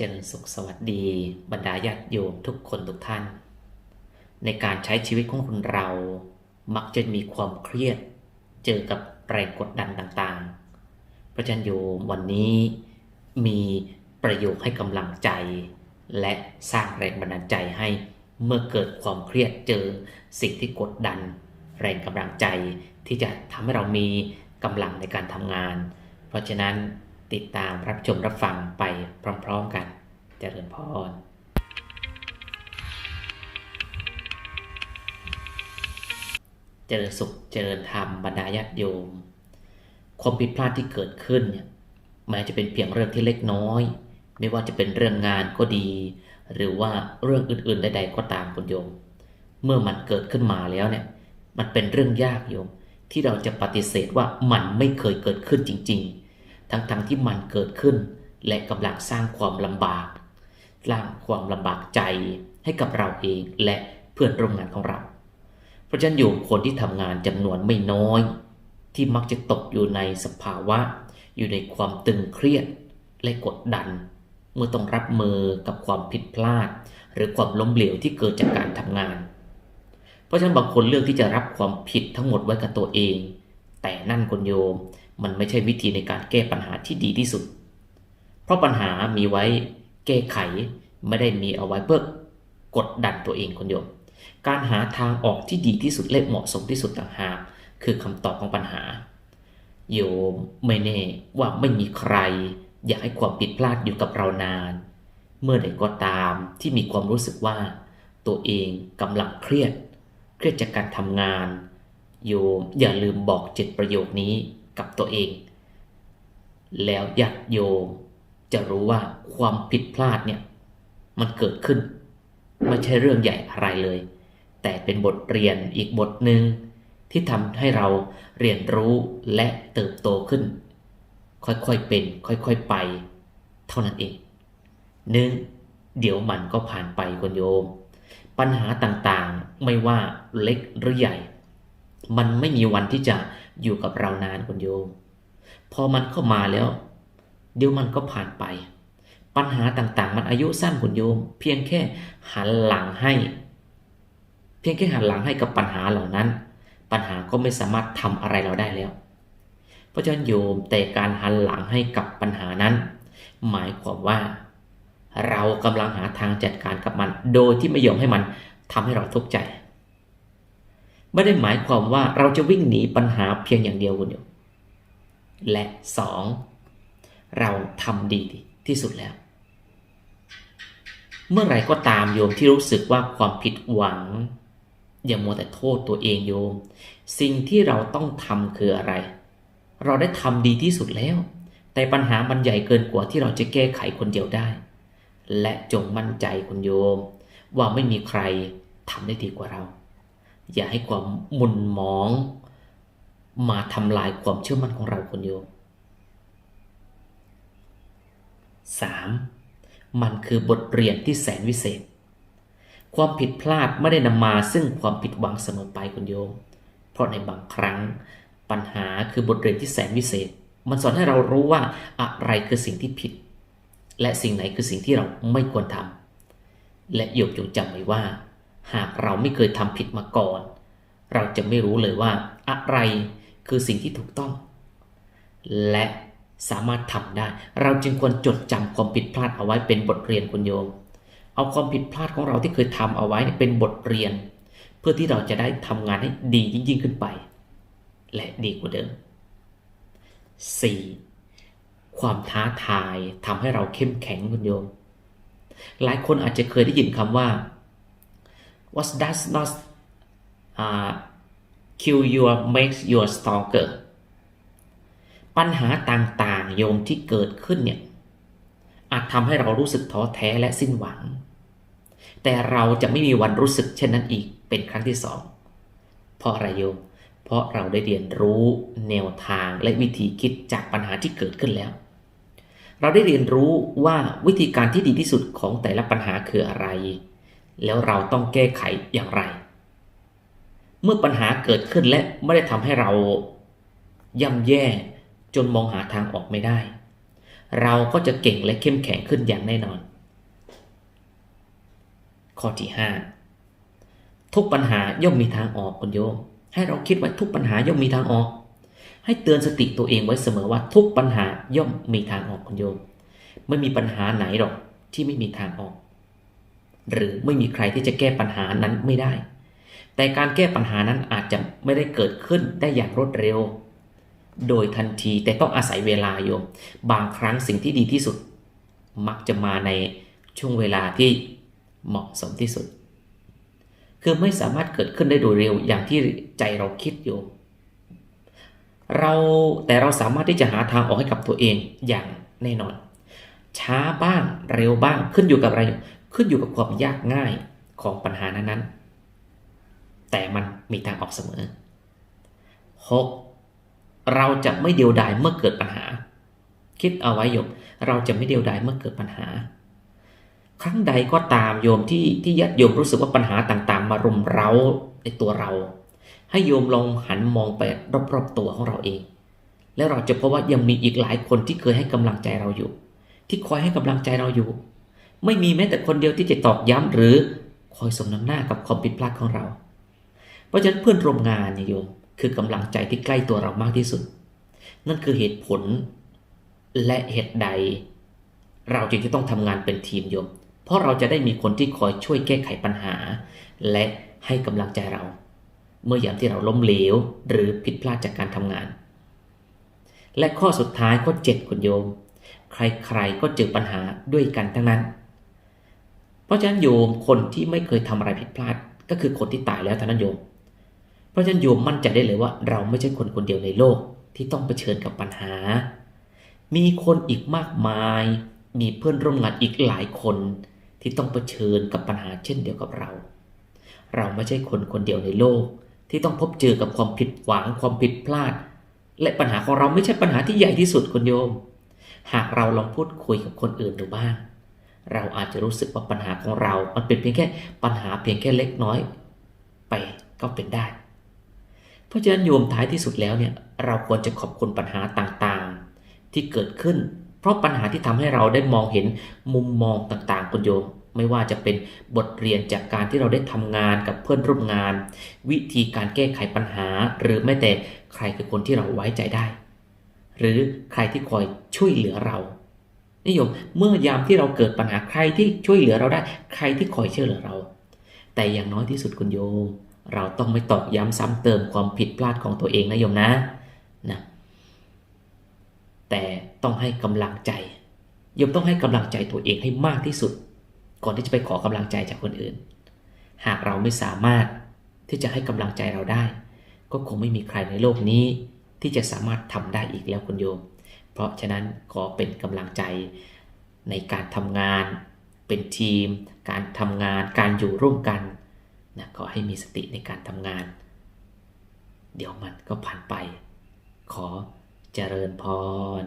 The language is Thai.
เจริญสุขสวัสดี บรรดาญาติโยมทุกคนทุกท่าน ในการใช้ชีวิตของคนเรา มักจะมีความเครียด เจอกับแรงกดดันต่างๆ พระอาจารย์โยมวันนี้มีประโยคให้กำลังใจ และสร้างแรงบันดาลใจให้เมื่อเกิดความเครียดเจอสิ่งที่กดดัน แรงกำลังใจที่จะทำให้เรามีกำลังในการทำงาน เพราะฉะนั้น ติดตามรับชมรับฟังไปพร้อมๆกันเจริญพรเจริญสุขเจริญธรรมบรรดาญาติโยม ความผิดพลาดที่เกิดขึ้นเนี่ยแม้จะเป็นเพียงเรื่องที่เล็กน้อย ไม่ว่าจะเป็นเรื่องงานก็ดี หรือว่าเรื่องอื่นๆใด ๆ ก็ตามคุณโยม เมื่อมันเกิดขึ้นมาแล้วเนี่ย มันเป็นเรื่องยากโยม ที่เราจะปฏิเสธว่ามันไม่เคยเกิดขึ้นจริง ๆ ทั้งๆทที่มันเกิดขึ้น และกำลังสร้างความลำบาก สร้างความลำบากใจให้กับเราเองและเพื่อนร่วมงานของเรา เพราะฉะนั้นโยมคนที่ทำงานจำนวนไม่น้อย ที่มักจะตกอยู่ในสภาวะ อยู่ในความตึงเครียดและกดดัน เมื่อต้องรับมือกับความผิดพลาด หรือความล้มเหลวที่เกิดจากการทำงาน เพราะฉะนั้นบางคนเลือกที่จะรับความผิดทั้งหมดไว้กับตัวเอง แต่นั่นคนโยม มันไม่ใช่วิธีในการแก้ปัญหาที่ดีที่สุด เพราะปัญหามีไว้แก้ไขไม่ได้มีเอาไว้เพื่อกดดันตัวเองคนโยม การหาทางออกที่ดีที่สุดและเหมาะสมที่สุดต่างหากคือคำตอบของปัญหา โยมไม่แน่ว่าไม่มีใคร อยากให้ความผิดพลาดอยู่กับเรานาน เมื่อใดก็ตามที่มีความรู้สึกว่า ตัวเองกำลังเครียด เครียดจากการทำงาน โยมอย่าลืมบอกเจ็ดประโยคนี้ กับตัวเอง แล้วญาติโยมจะรู้ว่าความผิดพลาดเนี่ยมันเกิดขึ้นไม่ใช่เรื่องใหญ่อะไรเลย แต่เป็นบทเรียนอีกบทหนึ่งที่ทำให้เราเรียนรู้และเติบโตขึ้น ค่อยๆเป็น ค่อยๆไป เท่านั้นเองหนึ่งเดี๋ยวมันก็ผ่านไปคุณโยม ปัญหาต่างๆไม่ว่าเล็กหรือใหญ่ มันไม่มีวันที่จะอยู่กับเรานานคุณโยม พอมันเข้ามาแล้ว เดี๋ยวมันก็ผ่านไป ปัญหาต่างๆ มันอายุสั้นคุณโยม เพียงแค่หันหลังให้ เพียงแค่หันหลังให้กับปัญหาเหล่านั้น ปัญหาก็ไม่สามารถทำอะไรเราได้แล้ว เพราะฉะนั้นโยมแต่การหันหลังให้กับปัญหานั้น หมายความว่า เรากำลังหาทางจัดการกับมัน โดยที่ไม่ยอมให้มันทำให้เราทุกข์ใจ ไม่ได้หมายความว่าเราจะวิ่งหนีปัญหาเพียงอย่างเดียวคุณโยมและสองเราทำดีที่สุดแล้ว เมื่อไรก็ตามโยมที่รู้สึกว่าความผิดหวัง อย่ามัวแต่โทษตัวเองโยม สิ่งที่เราต้องทำคืออะไร เราได้ทำดีที่สุดแล้ว แต่ปัญหามันใหญ่เกินกว่าที่เราจะแก้ไขคนเดียวได้ และจงมั่นใจคุณโยม ว่าไม่มีใครทำได้ดีกว่าเรา อย่าให้ความหมุนหมอง มาทำลายความเชื่อมั่นของเราคุณโยม 3. มันคือบทเรียนที่แสนวิเศษ ความผิดพลาดไม่ได้นำมาซึ่งความผิดหวังเสมอไปคุณโยม เพราะในบางครั้งปัญหาคือบทเรียนที่แสนวิเศษ มันสอนให้เรารู้ว่าอะไรคือสิ่งที่ผิด และสิ่งไหนคือสิ่งที่เราไม่ควรทำและโยมจงจำไว้ว่า หากเราไม่เคยทำผิดมาก่อน เราจะไม่รู้เลยว่า อะไรคือสิ่งที่ถูกต้อง และสามารถทำได้ เราจึงควรจดจำความผิดพลาดเอาไว้เป็นบทเรียนคุณโยม เอาความผิดพลาดของเราที่เคยทำเอาไว้เป็นบทเรียน เพื่อที่เราจะได้ทำงานให้ดียิ่งขึ้นไป และดีกว่าเดิม 4. ความท้าทายทำให้เราเข้มแข็งคุณโยม หลายคนอาจจะเคยได้ยินคำว่า what does not uh, kill you makes you stronger ปัญหาต่างๆ โยมที่เกิดขึ้นเนี่ยอาจทำให้เรารู้สึกท้อแท้และสิ้นหวัง แต่เราจะไม่มีวันรู้สึกเช่นนั้นอีกเป็นครั้งที่สองเพราะอะไรโยม เพราะเราได้เรียนรู้แนวทางและวิธีคิดจากปัญหาที่เกิดขึ้นแล้ว เราได้เรียนรู้ว่าวิธีการที่ดีที่สุดของแต่ละปัญหาคืออะไร แล้วเราต้องแก้ไขอย่างไร เมื่อปัญหาเกิดขึ้นและไม่ได้ทำให้เราย่ำแย่จนมองหาทางออกไม่ได้ เราก็จะเก่งและเข้มแข็งขึ้นอย่างแน่นอน ข้อที่ 5 ทุกปัญหาย่อมมีทางออกคุณโยม ให้เราคิดไว้ทุกปัญหาย่อมมีทางออก ให้เตือนสติตัวเองไว้เสมอว่าทุกปัญหาย่อมมีทางออกคุณโยม ไม่มีปัญหาไหนหรอกที่ไม่มีทางออก หรือไม่มีใครที่จะแก้ปัญหานั้นไม่ได้ แต่การแก้ปัญหานั้นอาจจะไม่ได้เกิดขึ้นได้อย่างรวดเร็ว โดยทันทีแต่ต้องอาศัยเวลาโยมบางครั้งสิ่งที่ดีที่สุด มักจะมาในช่วงเวลาที่เหมาะสมที่สุด คือไม่สามารถเกิดขึ้นได้โดยเร็วอย่างที่ใจเราคิดโยมเราแต่เราสามารถที่จะหาทางออกให้กับตัวเองอย่างแน่นอน ช้าบ้างเร็วบ้างขึ้นอยู่กับอะไร ขึ้นอยู่กับความยากง่ายของปัญหานั้นๆ แต่มันมีทางออกเสมอ 6. เราจะไม่เดียวดายเมื่อเกิดปัญหา คิดเอาไว้โยม เราจะไม่เดียวดายเมื่อเกิดปัญหา ครั้งใดก็ตามโยมที่ที่ยัดโยมรู้สึกว่าปัญหาต่างๆ มารุมเร้าในตัวเรา ให้โยมลองหันมองไปรอบๆตัวของเราเอง แล้วเราจะพบว่ายังมีอีกหลายคนที่เคยให้กำลังใจเราอยู่ ที่คอยให้กำลังใจเราอยู่ ไม่มีแม้แต่คนเดียวที่จะตอกย้ำหรือคอยสมน้ำหน้ากับความผิดพลาดของเรา เพราะฉะนั้นเพื่อนร่วมงานเนี่ยโยมคือกำลังใจที่ใกล้ตัวเรามากที่สุด นั่นคือเหตุผลและเหตุใด เราจึงจะต้องทำงานเป็นทีมโยม เพราะเราจะได้มีคนที่คอยช่วยแก้ไขปัญหา และให้กำลังใจเรา เมื่อยามที่เราล้มเหลว หรือผิดพลาดจากการทำงาน และข้อสุดท้ายข้อ7คุณโยม ใครๆก็เจอปัญหาด้วยกันทั้งนั้น เพราะฉะนั้นโยมคนที่ไม่เคยทำอะไรผิดพลาด ก็คือคนที่ตายแล้วท่านั้นโยม เพราะฉะนั้นโยมมั่นใจได้เลยว่า เราไม่ใช่คนคนเดียวในโลกที่ต้องเผชิญกับปัญหา มีคนอีกมากมาย มีเพื่อนร่วมงานอีกหลายคนที่ต้องเผชิญกับปัญหาเช่นเดียวกับเรา เราไม่ใช่คนคนเดียวในโลก ที่ต้องพบเจอกับความผิดหวังความผิดพลาด และปัญหาของเราไม่ใช่ปัญหาที่ใหญ่ที่สุดคุณโยม หากเราลองพูดคุยกับคนอื่นดูบ้าง เราอาจจะรู้สึกว่าปัญหาของเรา มันเป็นเพียงแค่ปัญหาเพียงแค่เล็กน้อยไปก็เป็นได้ เพราะฉะนั้นโยมท้ายที่สุดแล้วเนี่ยเราควรจะขอบคุณปัญหาต่างๆ ที่เกิดขึ้น เพราะปัญหาที่ทำให้เราได้มองเห็นมุมมองต่างๆคุณโยมไม่ว่าจะเป็นบทเรียนจากการที่เราได้ทำงานกับเพื่อนร่วมงาน วิธีการแก้ไขปัญหา หรือแม้แต่ใครคือคนที่เราไว้ใจได้ หรือใครที่คอยช่วยเหลือเรา นิยมเมื่อยามที่เราเกิดปัญหาใครที่ช่วยเหลือเราได้ใครที่คอยช่วยเหลือเรา แต่อย่างน้อยที่สุดคุณโยม เราต้องไม่ตอกย้ำซ้ำเติมความผิดพลาดของตัวเองนะโยมนะนะแต่ต้องให้กำลังใจโยมต้องให้กำลังใจตัวเองให้มากที่สุด ก่อนที่จะไปขอกำลังใจจากคนอื่น หากเราไม่สามารถที่จะให้กำลังใจเราได้ ก็คงไม่มีใครในโลกนี้ที่จะสามารถทำได้อีกแล้วคุณโยม เพราะฉะนั้นขอเป็นกำลังใจในการทำงาน เป็นทีม การทำงาน การอยู่ร่วมกันนะขอให้มีสติในการทำงาน เดี๋ยวมันก็ผ่านไป ขอเจริญพร